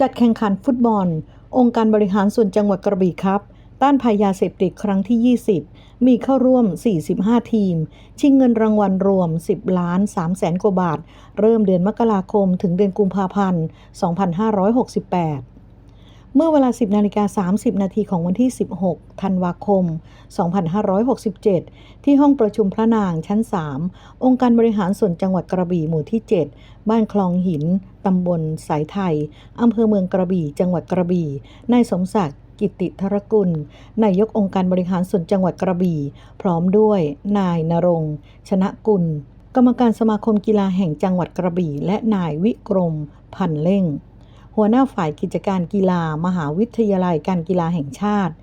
จัดแข่งขันฟุตบอล องค์การบริหารส่วนจังหวัดกระบี่ครับ ต้านภัยยาเสพติดครั้งที่ 20 มีเข้าร่วม 45 ทีม ชิงเงินรางวัลรวม 10 ล้าน3แสนกว่าบาท เริ่มเดือนมกราคมถึงเดือนกุมภาพันธ์ 2568 เมื่อเวลา 10นาฬิกา30 นาทีของวันที่ 16 ธันวาคม 2567 ที่ห้องประชุมพระนางชั้น 3 องค์การบริหารส่วนจังหวัดกระบี่หมู่ที่ 7 บ้านคลองหิน ตำบลสายไทย อำเภอเมืองกระบี่ จังหวัดกระบี่ นายสมศักดิ์กิติธรกุล นายกองค์การบริหารส่วนจังหวัดกระบี่ พร้อมด้วย นายนรงชนะกุล กรรมการสมาคมกีฬาแห่งจังหวัดกระบี่ และนายวิกรม พันเล่ง หัวหน้าฝ่ายกิจการกีฬา มหาวิทยาลัยการกีฬาแห่งชาติ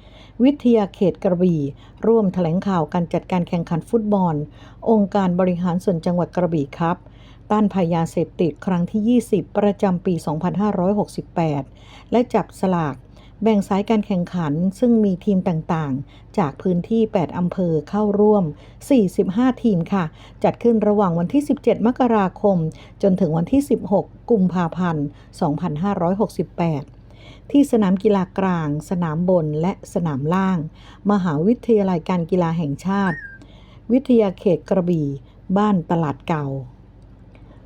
วิทยาเขตกระบี่ ร่วมแถลงข่าวการจัดการแข่งขันฟุตบอล องค์การบริหารส่วนจังหวัดกระบี่ครับ ต้านพยยาเสพติดครั้งที่ 20 ประจำปี 2568 และจับสลาก แบ่งสายการแข่งขันซึ่งมีทีมต่างๆ จากพื้นที่ 8 อำเภอเข้าร่วม 45 ทีมค่ะ จัดขึ้นระหว่างวันที่ 17 มกราคม จนถึงวันที่ 16 กุมภาพันธ์ 2568ที่สนามกีฬากลาง สนามบน และสนามล่าง มหาวิทยาลัยการกีฬาแห่งชาติ วิทยาเขตกระบี่ บ้านตลาดเก่า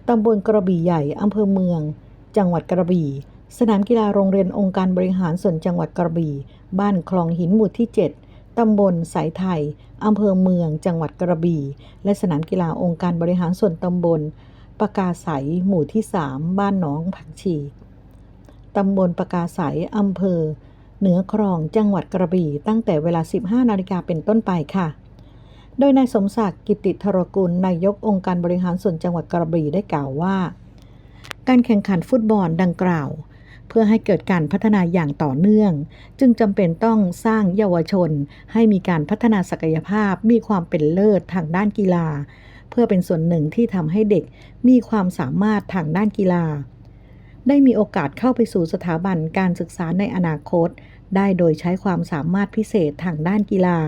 ตำบลกระบี่ใหญ่ อำเภอเมือง จังหวัดกระบี่ สนามกีฬาโรงเรียนองค์การบริหารส่วนจังหวัดกระบี่ บ้านคลองหินหมู่ที่ 7 ตำบลสายไทย อำเภอเมือง จังหวัดกระบี่ และสนามกีฬาองค์การบริหารส่วนตำบลปากาใสหมู่ที่ 3 บ้านหนองผักชี ตำบลปากาใสอำเภอ เหนือคลอง จังหวัดกระบี่ ตั้งแต่เวลา 15 นาฬิกาเป็นต้นไปค่ะ โดยนายสมศักดิ์กิติธรกุลนายกองค์การบริหารส่วนจังหวัดกระบี่ได้กล่าวว่า การแข่งขันฟุตบอลดังกล่าว เพื่อให้เกิดการพัฒนาอย่างต่อเนื่อง จึงจำเป็นต้องสร้างเยาวชน ให้มีการพัฒนาศักยภาพ มีความเป็นเลิศทางด้านกีฬา เพื่อเป็นส่วนหนึ่งที่ทำให้เด็กมีความสามารถทางด้านกีฬา ได้มีโอกาสเข้าไปสู่สถาบันการศึกษาในอนาคต ได้โดยใช้ความสามารถพิเศษทางด้านกีฬา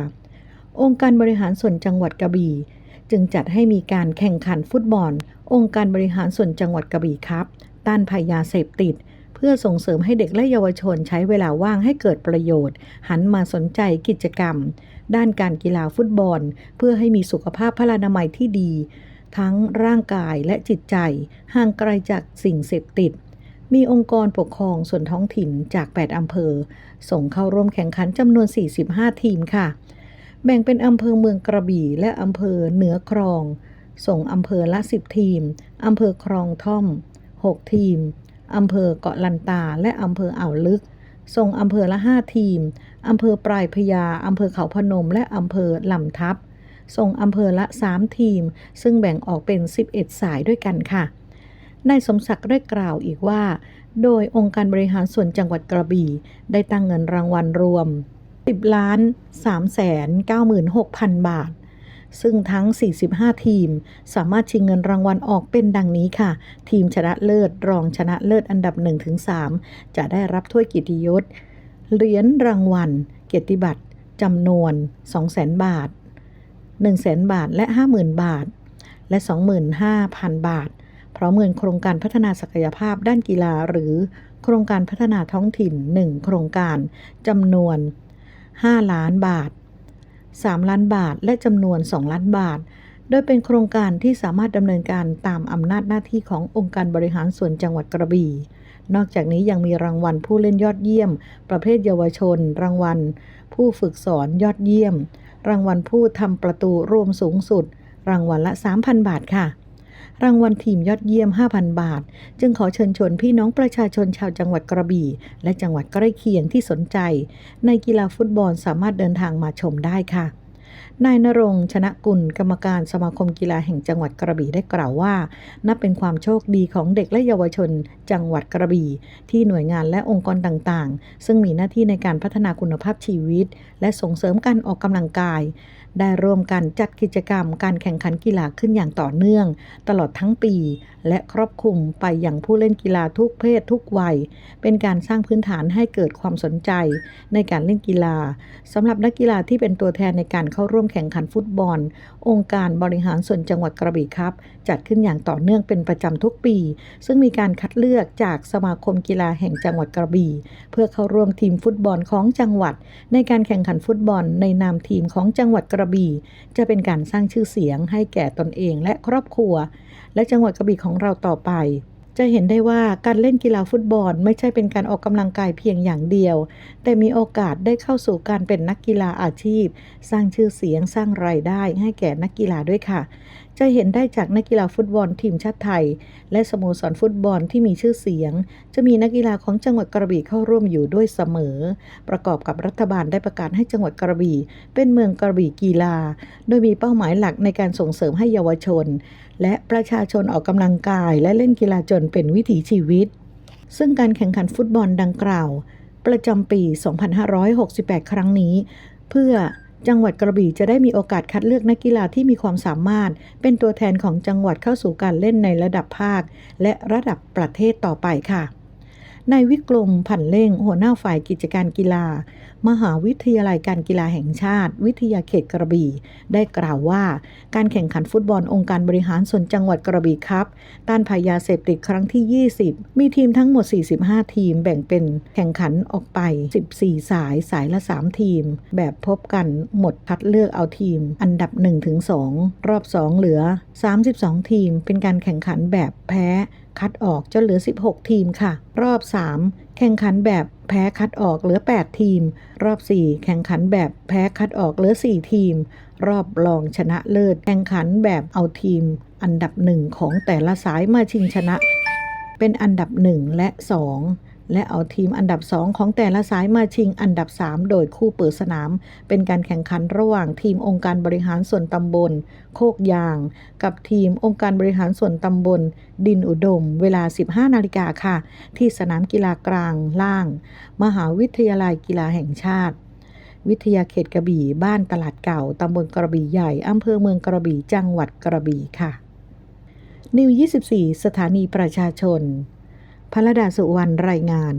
องค์การบริหารส่วนจังหวัดกระบี่จึงจัดให้มีการแข่งขันฟุตบอล องค์การบริหารส่วนจังหวัดกระบี่ครับ ต้านภัยยาเสพติด พื่อส่งเสริมให้เด็กและเยาวชนใช้เวลาว่างให้เกิดประโยชน์ หันมาสนใจกิจกรรม ด้านการกีฬาฟุตบอล เพื่อให้มีสุขภาพพลานามัยที่ดี ทั้งร่างกายและจิตใจ ห่างไกลจากสิ่งเสพติด มีองค์กรปกครองส่วนท้องถิ่นจาก 8 อำเภอ ส่งเข้าร่วมแข่งขันจำนวน 45 ทีมค่ะ แบ่งเป็นอำเภอเมืองกระบี่และอำเภอเหนือคลอง ส่งอำเภอละ 10 ทีมอำเภอคลองท่อม 6 ทีม อำเภอเกาะลันตา และอำเภออ่าวลึก ส่งอำเภอละ 5 ทีม อำเภอปลายพญาอำเภอเขาพนม และอำเภอลำทับ ส่งอำเภอละ 3 ทีม ซึ่งแบ่งออกเป็น 11 สายด้วยกันค่ะนายสมศักดิ์ได้กล่าวอีกว่า โดยองค์การบริหารส่วนจังหวัดกระบี่ ได้ตั้งเงินรางวัลรวม 10ล้าน3แสน96,000 บาท ซึ่งทั้ง 45 ทีม สามารถชิงเงินรางวัลออกเป็นดังนี้ค่ะ ทีมชนะเลิศรองชนะเลิศอันดับ 1-3 จะได้รับถ้วยกียรติยศ เหรียญรางวัล เกียรติบัตรจำนวน 200,000 บาท 100,000 บาทและ 50,000 บาท และ 25,000 บาท พร้อมเงินโครงการพัฒนาศักยภาพด้านกีฬาหรือโครงการพัฒนาท้องถิ่น 1 โครงการจำนวน 5 ล้านบาท 3 ล้านบาท และจำนวน 2 ล้านบาท โดยเป็นโครงการที่สามารถดำเนินการตามอำนาจหน้าที่ขององค์การบริหารส่วนจังหวัดกระบี่ นอกจากนี้ยังมีรางวัลผู้เล่นยอดเยี่ยม ประเภทเยาวชน รางวัล ผู้ฝึกสอนยอดเยี่ยม รางวัลผู้ทำประตูรวมสูงสุด รางวัลละ 3,000 บาทค่ะ รางวัลทีมยอดเยี่ยม 5,000 บาท จึงขอเชิญชวนพี่น้องประชาชนชาวจังหวัดกระบี่ และจังหวัดใกล้เคียงที่สนใจ ในกีฬาฟุตบอลสามารถเดินทางมาชมได้ค่ะ นายนรงชนะกุลกรรมการสมาคมกีฬาแห่งจังหวัดกระบี่ได้กล่าวว่า นับเป็นความโชคดีของเด็กและเยาวชน จังหวัดกระบี่ ที่หน่วยงานและองค์กรต่างๆ ซึ่งมีหน้าที่ในการพัฒนาคุณภาพชีวิต และส่งเสริมการออกกำลังกาย ได้ร่วมกันจัดกิจกรรมการแข่งขันกีฬาขึ้นอย่างต่อเนื่อง ตลอดทั้งปี และครอบคลุมไปอย่างผู้เล่นกีฬาทุกเพศทุกวัย เป็นการสร้างพื้นฐานให้เกิดความสนใจ ในการเล่นกีฬาสำหรับนักกีฬาที่เป็นตัวแทนในการเข้าร่วมแข่งขันฟุตบอล องค์การบริหารส่วนจังหวัดกระบี่ครับ จัดขึ้นอย่างต่อเนื่องเป็นประจำทุกปี ซึ่งมีการคัดเลือกจากสมาคมกีฬาแห่งจังหวัดกระบี่ เพื่อเข้าร่วมทีมฟุตบอลของจังหวัด ในการแข่งขันฟุตบอลในนามทีมของจังหวัดกระบี่ จะเป็นการสร้างชื่อเสียงให้แก่ตนเองและครอบครัว และจังหวัดกระบี่ของเราต่อไป จะเห็นได้ว่าการเล่นกีฬาฟุตบอลไม่ใช่เป็นการออกกำลังกายเพียงอย่างเดียว แต่มีโอกาสได้เข้าสู่การเป็นนักกีฬาอาชีพ สร้างชื่อเสียงสร้างรายได้ให้แก่นักกีฬาด้วยค่ะ จะเห็นได้จากนักกีฬาฟุตบอลทีมชาติไทย และสโมสรฟุตบอลที่มีชื่อเสียง จะมีนักกีฬาของจังหวัดกระบี่เข้าร่วมอยู่ด้วยเสมอ ประกอบกับรัฐบาลได้ประกาศให้จังหวัดกระบี่ เป็นเมืองกระบี่กีฬา โดยมีเป้าหมายหลักในการส่งเสริมให้เยาวชน และประชาชนออกกำลังกาย และเล่นกีฬาจนเป็นวิถีชีวิต ซึ่งการแข่งขันฟุตบอลดังกล่าว ประจำปี 2568 ครั้งนี้ เพื่อ จังหวัดกระบี่จะได้มีโอกาสคัดเลือกนักกีฬาที่มีความสามารถ เป็นตัวแทนของจังหวัดเข้าสู่การเล่นในระดับภาค และระดับประเทศต่อไปค่ะ นายวิกรมผันเล่ง หัวหน้าฝ่ายกิจการกีฬา มหาวิทยาลัยการกีฬาแห่งชาติ วิทยาเขตกระบี่ ได้กล่าวว่า การแข่งขันฟุตบอลองค์การบริหารส่วนจังหวัดกระบี่ครับ ต้านภัยยาเสพติดครั้งที่ 20 มีทีมทั้งหมด 45 ทีมแบ่งเป็นแข่งขันออกไป 14 สายสายละ 3 ทีม แบบพบกันหมดคัดเลือกเอาทีม อันดับ1-2รอบ 2 เหลือ 32 ทีม เป็นการแข่งขันแบบแพ้ คัดออกจนเหลือ 16 ทีมค่ะ รอบ 3 แข่งขันแบบแพ้คัดออกเหลือ 8 ทีม รอบ 4 แข่งขันแบบแพ้คัดออกเหลือ 4 ทีม รอบรองชนะเลิศ แข่งขันแบบเอาทีม อันดับหนึ่งของแต่ละสายมาชิงชนะ เป็นอันดับ1และ 2 และเอาทีมอันดับ 2 ของแต่ละสายมาชิงอันดับ 3 โดยคู่เปิดสนาม เป็นการแข่งขันระหว่างทีมองค์การบริหารส่วนตำบล โคกยาง กับทีมองค์การบริหารส่วนตำบล ดินอุดม เวลา 15 นาฬิกาค่ะ ที่สนามกีฬากลางล่าง มหาวิทยาลัยกีฬาแห่งชาติ วิทยาเขตกระบี่ บ้านตลาดเก่าตำบลกระบี่ใหญ่อำเภอเมืองกระบี่จังหวัดกระบี่ค่ะนิว 24 สถานีประชาชน พระดาสุวรรณรายงาน